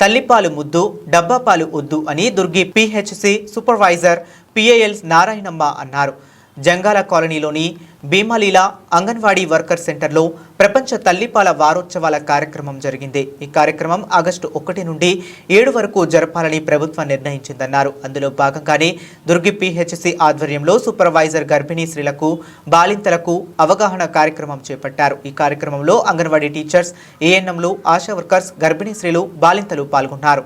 తల్లిపాలు ముద్దు డబ్బాపాలు వద్దు అని Durgi PHC supervisor PAL Narayanamma అన్నారు. జంగాల కాలనీలోని భీమాలీల అంగన్వాడీ వర్కర్ సెంటర్లో ప్రపంచ తల్లిపాల వారోత్సవాల కార్యక్రమం జరిగింది. ఈ కార్యక్రమం ఆగస్టు ఒకటి నుండి ఏడు వరకు జరపాలని ప్రభుత్వం నిర్ణయించిందన్నారు. అందులో భాగంగానే దుర్గి పిహెచ్సి ఆధ్వర్యంలో సూపర్వైజర్ గర్భిణీ స్త్రీలకు బాలింతలకు అవగాహన కార్యక్రమం చేపట్టారు. ఈ కార్యక్రమంలో అంగన్వాడీ టీచర్స్ ఏఎన్ఎంలు ఆశా వర్కర్స్ గర్భిణీ స్త్రీలు బాలింతలు పాల్గొన్నారు.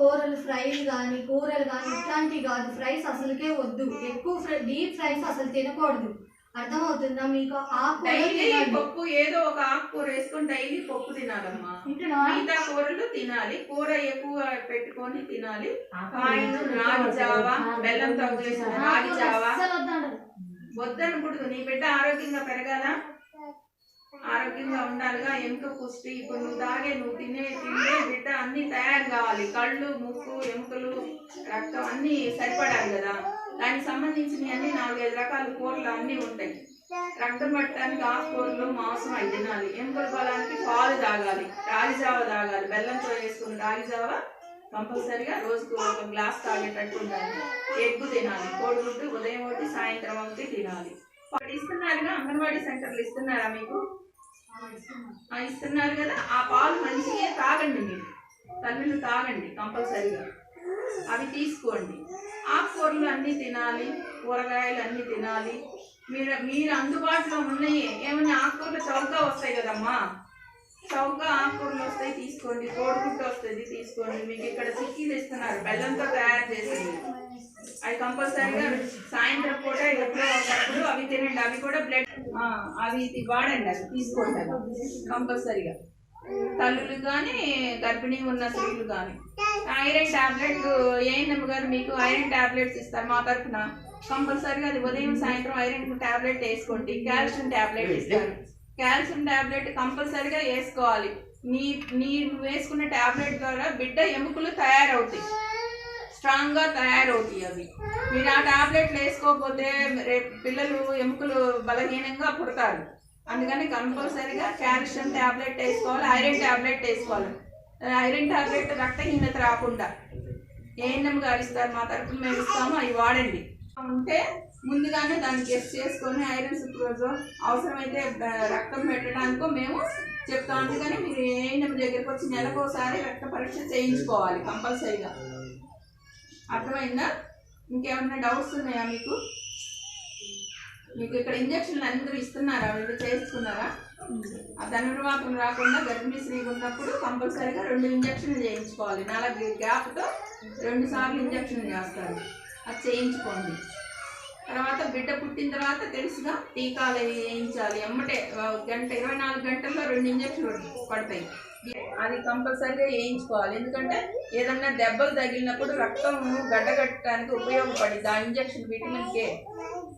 కూరలు ఫ్రైలు కానీ కూరలు కానీ ఇట్లాంటివి కాదు. ఫ్రైస్ అసలుకే వద్దు. ఎక్కువ ఫ్రై డీప్ ఫ్రైస్ అసలు తినకూడదు. అర్థమవుతుందా మీకు? డైలీ తినండి. పప్పు ఏదో ఒక ఆకుకూర వేసుకొని డైలీ పప్పు తినాలమ్మా? మిగతా కూరలు తినాలి. కూర ఎక్కువ పెట్టుకొని తినాలి. కాయలు రాగి జావ బెల్లంతో చేసిన రాగి ఆకుకూర జావ. అస్సలు వద్దంటారు. వద్దనకూడదు నీ బిడ్డ ఆరోగ్యంగా పెరగాల? ఆరోగ్యంగా ఉండాలిగా. ఎముక పుష్టి. ఇప్పుడు నువ్వు తాగే నువ్వు తినే తిండే బిడ్డ తయారు కావాలి. కళ్ళు ముక్కు ఎముకలు రక్తం అన్ని సరిపడాలి కదా. దానికి సంబంధించినవి అన్ని నాలుగైదు రకాల కూరలు అన్నీ ఉంటాయి. రక్తం పట్టడానికి ఆకుకూరలు మాంసం అవి తినాలి. ఎముకల బలానికి పాలు తాగాలి. రాగి జావ తాగాలి. బెల్లంతో వేసుకుని రాగి జావ కంపల్సరిగా రోజుకు ఒక గ్లాస్ తాగేటట్టు ఉండాలి. ఎగ్గు తినాలి. కోడిగుడ్డు ఉదయం ఒకటి సాయంత్రం ఒకటి తినాలి. ఒకటి ఇస్తున్నారుగా అంగన్వాడీ సెంటర్లు ఇస్తున్నారా మీకు? ఇస్తున్నారు కదా. ఆ పాలు మంచిగా తాగండి మీరు. తల్లులు తాగండి కంపల్సరీగా. అవి తీసుకోండి. ఆకుకూరలు అన్నీ తినాలి కూరగాయలు అన్నీ తినాలి. మీరు మీరు అందుబాటులో ఉన్నాయి. ఏమైనా ఆకుకూరలు చౌకగా వస్తాయి కదమ్మా. చౌకగా ఆకుకూరలు వస్తాయి తీసుకోండి. కోడిగుడ్డు వస్తుంది తీసుకోండి. మీకు ఇక్కడ చిక్కీలు ఇస్తున్నారు బెల్లంతో తయారు చేసింది. అవి కంపల్సరీగా సాయంత్రం పూట ఎప్పుడో ఒకప్పుడు అవి తినండి. అవి కూడా బ్లడ్ అవి ఇది వాడండి అవి తీసుకోండి కంపల్సరీగా. తల్లులు కానీ గర్భిణీ ఉన్న స్త్రీలు కానీ ఐరన్ టాబ్లెట్ ఏఎన్ఎం గారు మీకు ఐరన్ టాబ్లెట్స్ ఇస్తారు మా తరఫున. కంపల్సరీగా అది ఉదయం సాయంత్రం ఐరన్ టాబ్లెట్ వేసుకోండి. కాల్షియం టాబ్లెట్ ఇస్తారు. కాల్షియం టాబ్లెట్ కంపల్సరీగా వేసుకోవాలి. నీ నీ వేసుకున్న టాబ్లెట్ ద్వారా బిడ్డ ఎముకలు తయారవుతాయి. స్ట్రాంగ్గా తయారవుతాయి అవి. మీరు ఆ టాబ్లెట్లు వేసుకోకపోతే రేపు పిల్లలు ఎముకలు బలహీనంగా పుడతారు. అందుకని కంపల్సరీగా కాల్షియం టాబ్లెట్ వేసుకోవాలి ఐరన్ టాబ్లెట్ వేసుకోవాలి. ఐరన్ టాబ్లెట్ రక్తహీనత రాకుండా ఏఎన్ఎం గారు ఇస్తారు మా తరఫున మేము ఇస్తాము అవి వాడండి. ఉంటే ముందుగానే దాన్ని గెస్ట్ చేసుకొని ఐరన్ సుక్రోజు అవసరమైతే రక్తం పెట్టడానికో మేము చెప్తాం. అందుకని మీరు ఏఎన్ఎం దగ్గరికి వచ్చి నెలకోసారి రక్త పరీక్ష చేయించుకోవాలి కంపల్సరీగా. అర్థమైందా? ఇంకేమన్నా డౌట్స్ ఉన్నాయా మీకు? మీకు ఇక్కడ ఇంజక్షన్లు అందరూ ఇస్తున్నారా? మీరు చేసుకున్నారా ఆ ధనుర్వాతం రాకుండా గర్భిణీ స్త్రీకి ఉన్నప్పుడు కంపల్సరీగా రెండు ఇంజక్షన్లు చేయించుకోవాలి. నాలుగు గ్యాప్తో రెండు సార్లు ఇంజక్షన్ చేస్తారు. అది చేయించుకోండి. తర్వాత బిడ్డ పుట్టిన తర్వాత తెలుసుగా టీకాలు వేయించాలి. ఎమ్మటే గంట ఇరవై నాలుగు గంటల్లో రెండు ఇంజక్షన్లు పడతాయి. అది కంపల్సరీగా వేయించుకోవాలి. ఎందుకంటే ఏదన్నా దెబ్బలు తగిలినప్పుడు రక్తం గడ్డగట్టడానికి ఉపయోగపడింది. ఆ ఇంజక్షన్ విటమిన్ కే.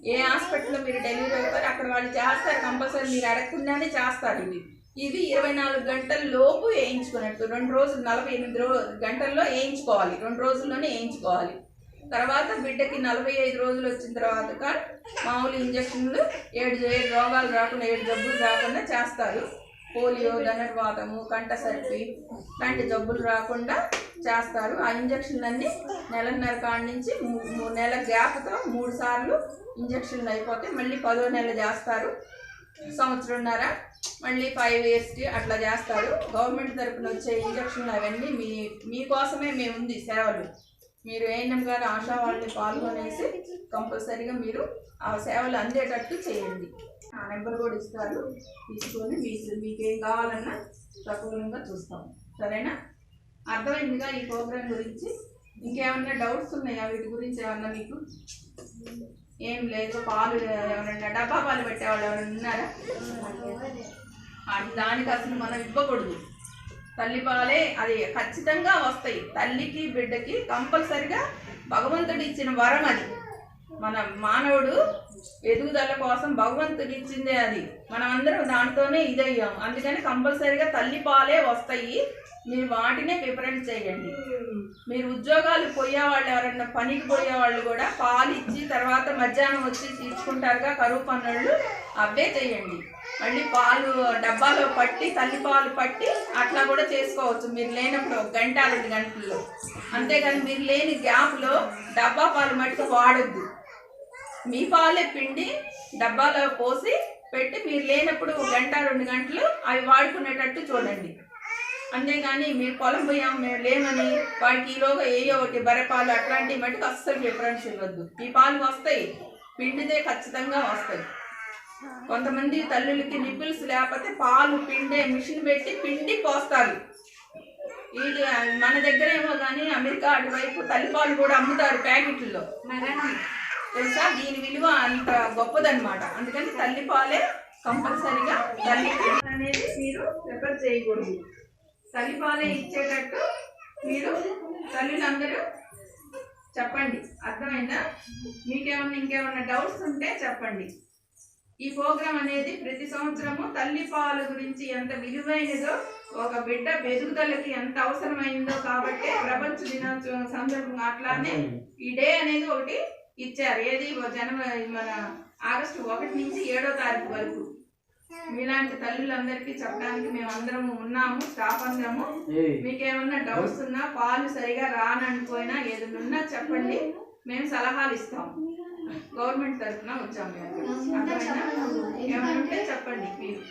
ఏ హాస్పిటల్లో మీరు డెలివరీ అవుతారు అక్కడ వాళ్ళు చేస్తారు కంపల్సరీ మీరు అడగకుండానే చేస్తారు ఇవి ఇది ఇరవై నాలుగు గంటల లోపు వేయించుకున్నట్టు రెండు రోజులు నలభై ఎనిమిది రో గంటల్లో వేయించుకోవాలి రెండు రోజుల్లోనే వేయించుకోవాలి. తర్వాత బిడ్డకి నలభై ఐదు రోజులు వచ్చిన తర్వాత మామూలు ఇంజక్షన్లు ఏడు ఏడు రోగాలు రాకుండా ఏడు జబ్బులు రాకుండా చేస్తారు. పోలియో ధనుర్వాతము కంటసర్పి లాంటి జబ్బులు రాకుండా చేస్తారు. ఆ ఇంజక్షన్లన్నీ నెలన్నర కాడి నుంచి మూ- గ్యాప్తో మూడు సార్లు ఇంజక్షన్లు అయిపోతే మళ్ళీ పదో నెల చేస్తారు. సంవత్సరంన్నర మళ్ళీ ఫైవ్ ఇయర్స్కి అట్లా చేస్తారు. గవర్నమెంట్ తరపున వచ్చే ఇంజక్షన్లు అవన్నీ మీ మీకోసమే మేము ఉంది సేవలు. మీరు ఏఎన్ఎం గారు ఆశా వాళ్ళని పాల్గొనేసి కంపల్సరీగా మీరు ఆ సేవలు అందేటట్టు చేయండి. ఆ నెంబర్ కూడా ఇస్తారు. తీసుకొని మీకు ఏం కావాలన్నా సకూలంగా చూస్తాం సరేనా? అర్థమైందిగా ఈ ప్రోగ్రాం గురించి? ఇంకేమన్నా డౌట్స్ ఉన్నాయా? వీటి గురించి ఏమన్నా మీకు? ఏం లేదు. పాలు ఎవరైనా డబ్బా పాలు పెట్టేవాళ్ళు ఎవరైనా ఉన్నారా? అది దానికి అసలు మనం ఇవ్వకూడదు. తల్లి పాలే అది ఖచ్చితంగా వస్తాయి. తల్లికి బిడ్డకి కంపల్సరిగా భగవంతుడు ఇచ్చిన వరం అది. మన మానవుడు ఎదుగుదల కోసం భగవంతుడు ఇచ్చిందే అది. మనం అందరం దాంతోనే ఇదయ్యాం. అందుకని కంపల్సరిగా తల్లి పాలే వస్తాయి. మీరు వాటినే ప్రిఫరెన్స్ చేయండి. మీరు ఉద్యోగాలు పోయే వాళ్ళు ఎవరన్నా పనికి పోయే వాళ్ళు కూడా పాలు ఇచ్చి తర్వాత మధ్యాహ్నం వచ్చి తీసుకుంటారుగా కరువు పన్నులు అవే చేయండి. మళ్ళీ పాలు డబ్బాలో పట్టి తల్లి పాలు పట్టి అట్లా కూడా చేసుకోవచ్చు. మీరు లేనప్పుడు ఒక గంట రెండు గంటల్లో. అంతేగాని మీరు లేని గ్యాప్లో డబ్బా పాలు మట్టుకు వాడద్దు. మీ పాలే పిండి డబ్బాలో పోసి పెట్టి మీరు లేనప్పుడు గంట రెండు గంటలు అవి వాడుకునేటట్టు చూడండి. అంతేగాని మీరు పొలం పోయాం మేము లేమని వాడికి ఈలోగా ఏయో ఒకటి బర్రెపాలు అట్లాంటివి మటుకు అస్సలు ప్రిఫరెన్స్ ఇవ్వద్దు ఈ పాలు వస్తాయి పిండితే ఖచ్చితంగా వస్తాయి. కొంతమంది తల్లులకి నిపుల్స్ లేకపోతే పాలు పిండే మిషన్ పెట్టి పిండి పోస్తారు. ఇది మన దగ్గర ఏమో కానీ అమెరికా అటువైపు తల్లిపాలు కూడా అమ్ముతారు ప్యాకెట్లలో. తెలుసా? దీని విలువ అంత గొప్పదనమాట అందుకని తల్లిపాలే కంపల్సరిగా తల్లి అనేది మీరు ప్రిఫర్ చేయకూడదు. తల్లిపాలే ఇచ్చేటట్టు మీరు తల్లులందరూ చెప్పండి. అర్థమైందా? మీకేమన్నా ఇంకేమన్నా డౌట్స్ ఉంటే చెప్పండి. ఈ ప్రోగ్రాం అనేది ప్రతి సంవత్సరము తల్లి పాలు గురించి ఎంత విలువైనదో ఒక బిడ్డ బెదుగుదలకి ఎంత అవసరమైందో కాబట్టి ప్రపంచ దినోత్సవం సందర్భంగా అట్లానే ఈ డే అనేది ఒకటి ఇచ్చారు. ఏది? జనవరి మన ఆగస్టు ఒకటి నుంచి ఏడో తారీఖు వరకు. మీలాంటి తల్లులందరికీ చెప్పడానికి మేము అందరము ఉన్నాము స్టాఫ్ అందరము. మీకేమన్నా డౌట్స్ ఉన్నా పాలు సరిగా రాననుకోయినా ఏదైనా ఉన్నా చెప్పండి. మేము సలహాలు ఇస్తాం. గవర్నమెంట్ తరఫున వచ్చాము? ఏమైనా ఉంటే చెప్పండి మీరు.